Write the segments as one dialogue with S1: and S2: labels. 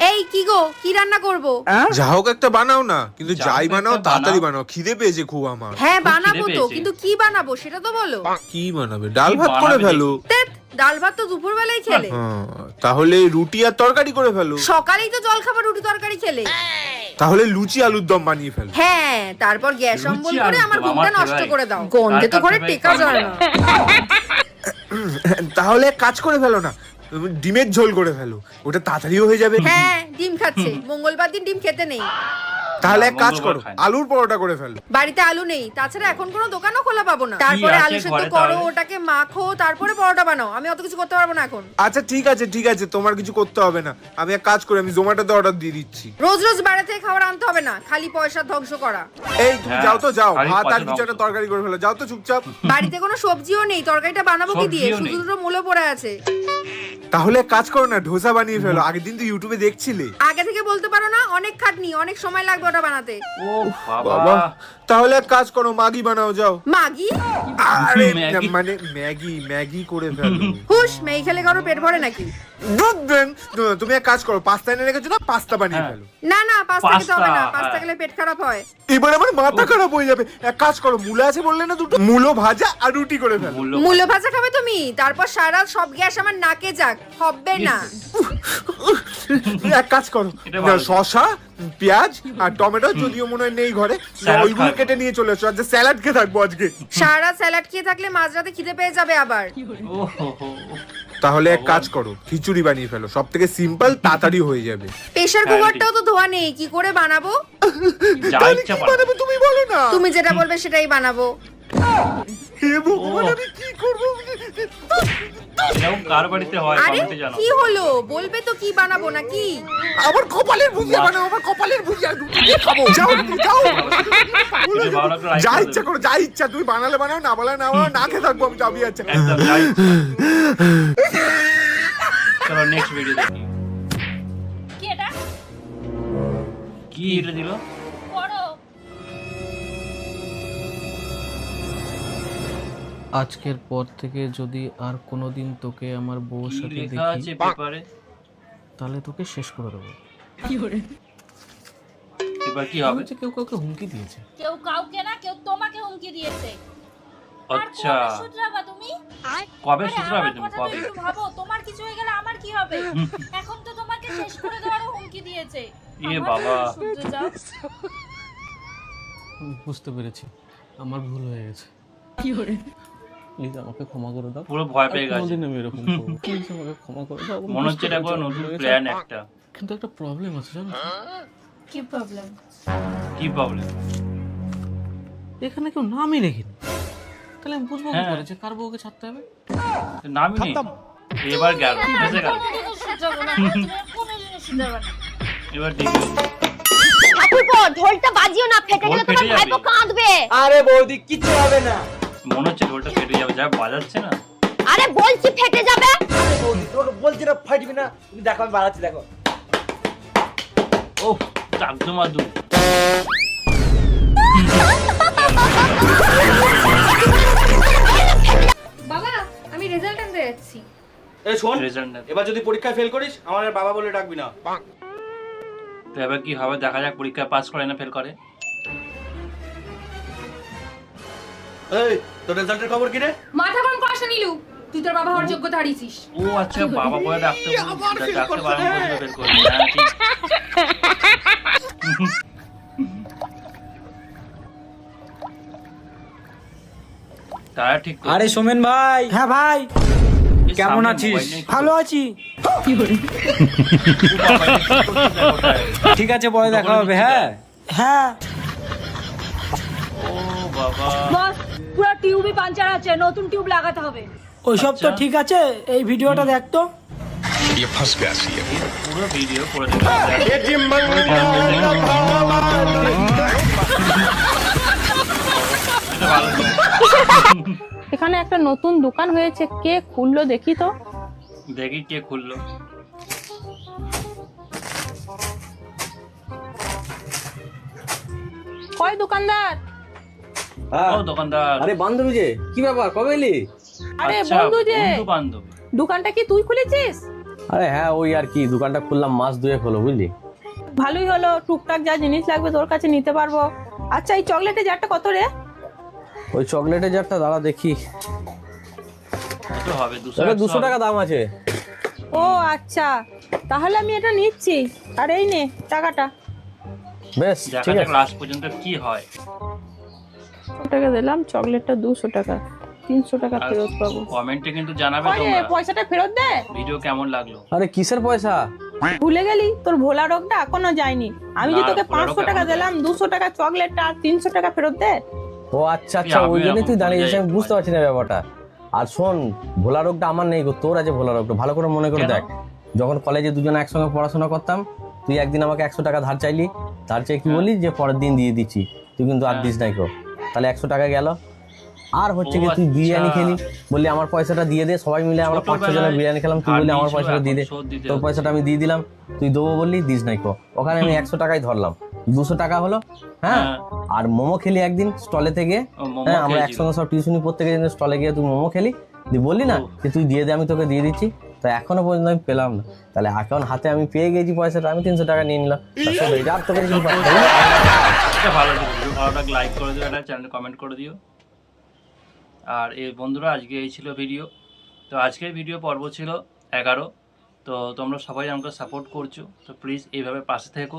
S1: এই কি গো? কি রান্না করব?
S2: যা হোক একটা বানাও না কিন্তু যাই বানাও তাড়াতাড়ি
S3: বানাও।
S2: খিদে পেয়েছে খুব আমার।
S1: হ্যাঁ বানাবো তো কিন্তু কি বানাবো সেটা তো বলো।
S2: কি বানাবে? ডাল ভাত করে ফেলো।
S1: ডাল ভাত তো দুপুর বেলায় খেলে।
S2: হ্যাঁ, তাহলে রুটি আর তরকারি করে ফেলো।
S1: সকালেই তো জল খাবার রুটি তরকারি খেলে।
S2: তাহলে লুচি আলুর দম বানিয়ে ফেলো।
S1: হ্যাঁ তারপর গ্যাস অম্বল করে আমার ঘুমটা নষ্ট করে দাও। গন্ধে তো
S3: কার
S1: ঘরে টেকা যায় না।
S2: তাহলে এক কাজ করে ফেলো না ডিমের ঝোল করে ফেলো, ওটা তাড়াতাড়িও হয়ে যাবে।
S1: হ্যাঁ ডিম খাচ্ছে। মঙ্গলবার দিন ডিম খেতে নেই।
S2: তাহলে এক কাজ করো আলুর পরোটা করে ফেলো।
S1: বাড়িতে আলু নেই তাছাড়া এখন কোনো দোকানও খোলা পাবো না। তারপরে আলু সেদ্ধ করো ওটাকে মাখো তারপরে পরোটা বানাও। আমি অত কিছু করতে পারব না এখন।
S2: আচ্ছা ঠিক আছে ঠিক আছে তোমার কিছু করতে হবে না। আমি এক কাজ করি আমি জোম্যাটোতে অর্ডার দিয়ে দিচ্ছি।
S1: রোজ রোজ বাইরে থেকে খাবার আনতে হবে না খালি পয়সা ধ্বংস করা।
S2: এই তুমি
S3: হ্যাঁ,
S2: যাও তো যাও। ভাত আর কিছু একটা তরকারি করে ফেলো যাও তো চুপচাপ।
S1: বাড়িতে কোনো সবজিও নেই তরকারিটা বানাবো কি দিয়ে? শুধু। দুটো মূলো পড়ে আছে।
S2: তাহলে এক কাজ করো না ডোসা বানিয়ে ফেলো। আগের দিন তো ইউটিউবে দেখছিলে।
S1: আগে থেকে বলতে পারো না অনেক খাটনি অনেক সময় লাগবে ওটা বানাতে?
S3: ও
S2: বাবা। তাহলে এক কাজ করো ম্যাগি বানাও যাও।
S1: মাগি
S2: আরে মানে ম্যাগি ম্যাগি করে ফেলো।
S1: হুশ মেয়ে খেলে কারও পেট ভরে নাকি?
S2: দুধ দেন। তুমি এক কাজ করো পাস্তা এনে রেখেছো না পাস্তা বানিয়ে
S3: হ্যাঁ।
S2: ফেলো।
S1: না না পাস্তা খেতে হবে না
S3: পাস্তা, হ্যাঁ।
S1: খেলে পেট খারাপ হয়।
S2: এবার আমার মাথা খারাপ হয়ে যাবে। এক কাজ করো মূলো আছে বললে না দুটো? মূলো ভাজা আর রুটি করে ফেলো।
S3: মূল্য
S1: ভাজা। খাবে তুমি? তারপর সারা সব গ্যাস আমার নাকে যাক হবে না।
S2: এক কাজ করো। শশা পেঁয়াজ আর টমেটো যদিও মনে হয় নেই ঘরে ওইগুলো কেটে নিয়ে চলে এসো। আজকে স্যালাড খেয়ে থাকব আজকে।
S1: সারা স্যালাড খেয়ে থাকলে মাঝরাতে খিদে পেয়ে যাবে আবার।
S2: তাহলে এক কাজ করো খিচুড়ি বানিয়ে ফেলো। সব থেকে সিম্পল তাড়াতাড়ি হয়ে যাবে।
S1: প্রেশার
S3: হ্যাঁ,
S1: কুকারটাও তো ধোয়া নেই কি করে বানাবো?
S3: যা
S2: তাহলে কি বানাবে। তুমি বলো না।
S1: তুমি যেটা বলবে সেটাই বানাবো।
S2: হে ভগবান আমি কি করব?
S3: এরকম কার বাড়িতে হয়
S1: আরে
S3: কমেন্টে জানাও।
S1: কি হলো? বলবে তো কি বানাবো নাকি?
S2: আমার কপালের ভুজিয়া বানাও আমার কপালের ভুজিয়া রুটি দিয়ে খাব। যাও তুমি, যাও।
S3: যদি ভালো লাগল
S2: যা ইচ্ছা। করো যা ইচ্ছা তুমি বানালে বানাও না বানালে না বানাও না খেয়ে থাকব আমি যাবি আচ্ছা
S3: একদম যা চলো নেক্সট ভিডিও দেখি।
S4: কি এটা?
S3: কি এটা দিল?
S5: আজকের পর থেকে যদি আর কোনোদিন তোকে আমার বউর সাথে দেখি তাহলে তোকে শেষ করে দেবো।
S3: এবার কি হবে?
S5: কেউ কাউকে হুমকি দিয়েছে।
S4: কেউ কাউকে না কেউ তোমাকে হুমকি দিয়েছে।
S3: আচ্ছা।
S4: কবে তুমি?
S3: কবে
S4: আমার
S3: তুমি? কবে?
S4: ভাবো তোমার কিছু হয়ে গেলে আমার কি হবে? এখন তো তোমাকে শেষ করে দেওয়ারও হুমকি দিয়েছে।
S3: এ বাবা।
S5: বুঝতে পেরেছি। আমার ভুল হয়ে গেছে। প্লিজ আমাকে ক্ষমা করে দাও।
S3: পুরো ভয় পেয়ে গেছে।
S5: কোনোদিন আমি এরকম করব প্লিজ আমাকে ক্ষমা করে দাও।
S3: মনে হচ্ছে এটা কোনো নতুন প্ল্যান একটা।
S5: কিন্তু একটা প্রবলেম আছে জানো?
S4: কি প্রবলেম
S3: কি প্রবলেম
S5: এখানে কেউ নামই লেখিনি তাহলে আমি বুঝব কি
S3: হ্যাঁ।
S5: করে যে কার বউকে ছাড়তে হবে?
S3: নামই নেই। এবার গেল। গেল। এবার দেখি।
S6: ঢোলটা বাজিও না ফেটে গেলে তোমার। ভাইপো কাঁদবে।
S7: আরে বৌদি কিছু হবে না।
S3: মনে হচ্ছে ঢোলটা ফেটে যাবে যা বাজাচ্ছে না।
S6: আরে বলছি ফেটে যাবে।
S7: তোকে বলছি না ফাটবি না তুমি দেখো আমি বাড়াচ্ছি দেখো।
S3: ও চাকদমাদু
S1: বাবা আমি রেজাল্ট আনতে যাচ্ছি।
S7: এই শোন
S3: রেজাল্ট
S7: এবার যদি পরীক্ষায় ফেল করিস আমার আর বাবা বলে ডাকবি না।
S3: তো এবার কি হবে? দেখা যাক পরীক্ষায় পাস করে না ফেল করে?
S7: এই তোর রেজাল্টের খবর কি রে?
S1: মাথা গরম করাস না নীলু। তুই তোর বাবা হওয়ার যোগ্যতা হারিয়েছিস।
S3: ও আচ্ছা বাবা বলে ডাকতে ডাকতে বারণ করছিল ফেল করে হ্যাঁ তারা ঠিক
S8: আরে সোমেন ভাই। হ্যাঁ ভাই। কেমন আছিস। ভালো আছি। ঠিক আছে পরে দেখা হবে হ্যাঁ। হ্যাঁ।
S3: ও বাবা।
S4: পুরো টিউবই পাঞ্চার আছে নতুন টিউব লাগাতে হবে।
S8: ওইসব তো
S3: আচ্ছা।
S8: ঠিক আছে এই ভিডিওটা দেখ তো।
S3: পুরো ভিডিও করে দেবে। এটা ভালো
S9: এখানে একটা নতুন দোকান হয়েছে কে খুললো দেখি তো।
S3: দেখি কে খুললো।
S9: কয় দোকানদার?
S3: ও দোকানদার।
S8: আরে বান্ধবী যে কি ব্যাপার? কবে এলি?
S9: আরে
S3: আচ্ছা,
S9: বন্ধু যে
S3: বন্ধু বান্ধব।
S9: দোকানটা কি তুই খুলেছিস?
S5: আরে হ্যাঁ ওই আর কি দোকানটা খুললাম মাস দুয়েক হলো বুঝলি?
S9: ভালোই হলো টুকটাক যা জিনিস লাগবে তোর কাছে নিতে পারব। আচ্ছা এই চকলেটের জারটা কত রে?
S5: ওই চকলেটের জারটা দাঁড়া দেখি।
S3: হবে দুশো
S5: টাকা দাম আছে।
S9: ও আচ্ছা। তাহলে আমি এটা নিচ্ছি। আর এই নে টাকাটা।
S5: বেশ ঠিক আছে।
S3: লাস্ট পর্যন্ত কি হয়।
S9: টাকা দিলাম চকলেটটা দুশো টাকা। তিনশো টাকা ফেরত পাবো।
S3: কমেন্টে কিন্তু জানাবে
S9: আরে
S3: তোমরা।
S9: পয়সাটা ফেরত দে।
S3: ভিডিও কেমন লাগল?
S5: আরে কিসের পয়সা?
S9: ভুলে গেলি? তোর ভোলা রোগটা এখনও যায়নি। আমি যে তোকে পাঁচশো টাকা দিলাম দুশো টাকা চকলেটটা আর তিনশো টাকা ফেরত দে।
S5: ও আচ্ছা আচ্ছা ওই জন্যই তুই
S3: এরকম
S5: দাঁড়িয়ে আছিস আমি বুঝতে পারছি না ব্যাপারটা। আর শোন ভোলা রোগটা আমার নেই গো তোর আছে ভোলা রোগটা ভালো করে মনে করে দেখ। যখন কলেজে দুজনে একসঙ্গে পড়াশোনা করতাম তুই একদিন আমাকে একশো টাকা ধার চাইলি ধার চাই কি বলি যে পরের দিন দিয়ে দিচ্ছি তুই কিন্তু আর
S3: হ্যাঁ।
S5: দিস নাই কো তাহলে একশো টাকা গেল। আর হচ্ছে কি তুই
S3: আচ্ছা।
S5: বিরিয়ানি খেলি বললি আমার পয়সাটা দিয়ে দে সবাই মিলে আমরা পাঁচ
S3: ছোটবেলায়
S5: বিরিয়ানি খেলাম তুই বললি আমার পয়সাটা দিয়ে দে। তোর পয়সাটা আমি দিয়ে দিলাম তুই দেবো বললি দিস নাই কো। ওখানে আমি একশো টাকাই ধরলাম। দুশো টাকা হলো হ্যাঁ?
S3: হ্যাঁ।
S5: আর মোমো খেলি একদিন স্টলে থেকে হ্যাঁ? আমরা একসঙ্গে সব টিউশনি পড়তে গিয়ে স্টলে গিয়ে তুই মোমো খেলি তুই বললি না যে তুই দিয়ে দে আমি তোকে দিয়ে দিচ্ছি। তো এখনও পর্যন্ত আমি পেলাম না। তাহলে এখন হাতে আমি পেয়ে গেছি পয়সাটা আমি তিনশো টাকা নিয়ে নিলাম। তোকে
S3: ভালো ভালো লাইক করে দিও একটা চ্যানেলে কমেন্ট করে দিও। আর এই বন্ধুরা, আজকে এই ছিল ভিডিও তো আজকের ভিডিও পর্ব ছিল এগারো। তো তোমরা সবাই আমাকে সাপোর্ট করছ। তো প্লিজ এইভাবে পাশে থেকো।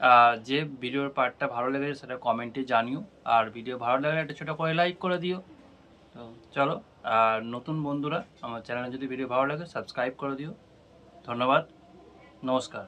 S3: আর যে ভিডিওর পার্টটা ভালো লেগেছে, সেটা কমেন্টে জানিও। আর ভিডিও ভালো লাগলে একটা ছোটো করে লাইক করে দিও। তো চলো, আর নতুন বন্ধুরা, আমার চ্যানেলে যদি ভিডিও ভালো লাগে সাবস্ক্রাইব করে দিও। ধন্যবাদ। নমস্কার।